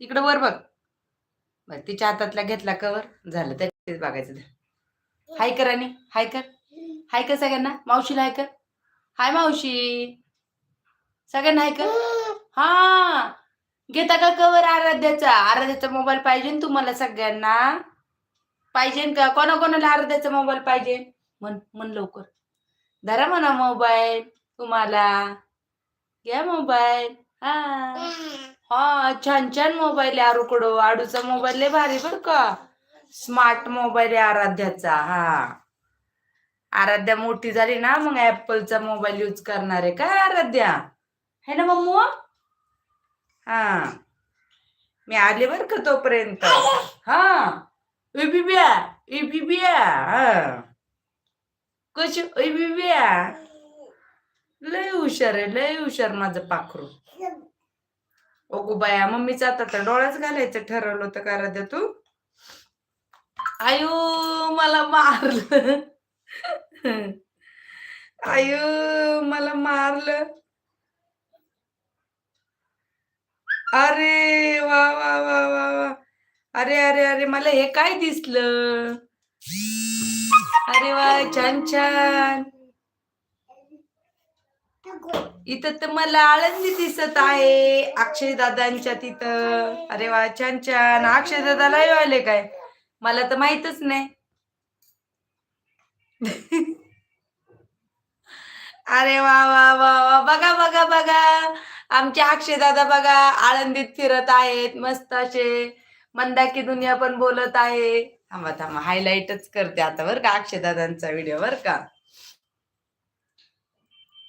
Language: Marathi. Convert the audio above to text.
इकडं वर बघ. बरं तिच्या हातातला घेतला कवर झालं त्याच्यात बघायचं हाय कर आणि हाय कर. हाय कर सगळ्यांना. मावशीला हाय कर. हाय मावशी. सगळ्यांना हाय कर. हा. घेता का कवर आराध्याचा? आराध्याचा मोबाईल पाहिजे तुम्हाला सगळ्यांना. पाहिजे का? कोणाकोणाला आराध्याचा मोबाईल पाहिजे? म्हण म्हण लवकर. धरा म्हणा मोबाईल तुम्हाला. घ्या मोबाईल हा. छान छान मोबाईल आहे आरूकडो. आडूचा मोबाईल लय भारी बर का. स्मार्ट मोबाईल आहे आराध्याचा हा. आराध्या मोठी झाली ना मग ऍपलचा मोबाईल यूज करणार आहे. काय आराध्या? है ना मम्मू? हा. मी आले बर का तोपर्यंत. हा. बिबिया बिब्या ए हा. कशी? ए लय हुशार आहे लय हुशार माझं पाखरू. अगो बाया मम्मीच आता तर डोळ्याच घालायचं ठरवलं होतं का राध्या तू? आयु मला मारलं. आयु मला मारलं. अरे वा वा वा वा वा. अरे अरे अरे मला हे काय दिसलं? अरे वा छान छान. इथं तर मला आळंदी दिसत आहे. अक्षय दादांच्या तिथं. अरे वा छान छान. अक्षय दादाला आले काय? मला तर माहितच नाही. अरे वा वा वा वा. बघा बघा बघा. आमचे अक्षय दादा बघा आळंदीत फिरत आहेत मस्त असे. मंदाकी दुनिया पण बोलत आहे. थांबा थांबा. हायलाइटच करते आता बरं का अक्षय दादांचा व्हिडिओ बरं का?